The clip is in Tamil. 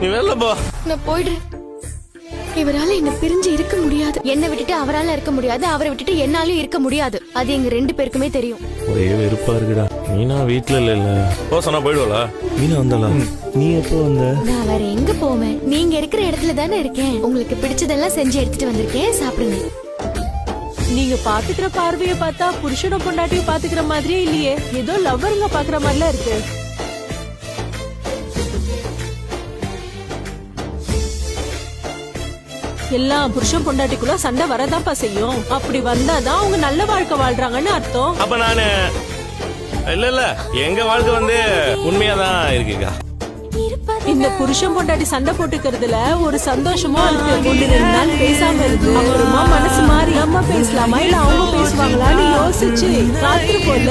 நீ வெளில போ. நான் போயிடுறேன் இவரால என்ன பிரிஞ்சு இருக்க முடியாது. என்ன விட்டுட்டு அவரால இருக்க முடியாது. அவரை விட்டுட்டு என்னாலும் இருக்க முடியாது. அது எங்க ரெண்டு பேருக்குமே தெரியும். ஒரே வெறுப்பா இருக்குடா. மீனா வீட்டுல இல்ல போ சொன்னா போயிடுவாளா? மீனா வந்தாளா? நீ எப்போ வந்த? நான் வேற எங்க போவேன்? நீங்க இருக்கிற இடத்துல தானே இருக்கேன். உங்களுக்கு பிடிச்சதெல்லாம் செஞ்சு எடுத்துட்டு வந்திருக்கேன். சாப்பிடுங்க. நீங்க பாத்துக்கிற பார்வைய பார்த்தா புருஷனும் பொண்டாட்டியும் பாத்துக்கிற மாதிரியே இல்லையே. ஏதோ லவ்வருங்க பாக்குற மாதிரிலாம் இருக்கு. எல்லாம் புருஷன் பொண்டாட்டிக்குள்ள சண்டை வரதான்ப்பா செய்யும். அப்படி வந்தாதான் அவங்க நல்ல வாழ்க்கை வாழ்றாங்கன்னு அர்த்தம். அப்ப நானு இல்ல இல்ல எங்க வாழ்க்கை வந்து உண்மையாதான் இருக்குக்கா. இந்த புருஷன் பொண்டாட்டி சண்டை போட்டுக்கிறதுல ஒரு சந்தோஷமா இருக்கு ஒண்ணு ரெண்டு நாள் பேசாம இருக்கு அப்புறமா மனசு மாறி நம்ம பேசலாமா? இல்ல அவங்க பேசுவாங்களான்னு யோசிச்சு ராத்திரி போல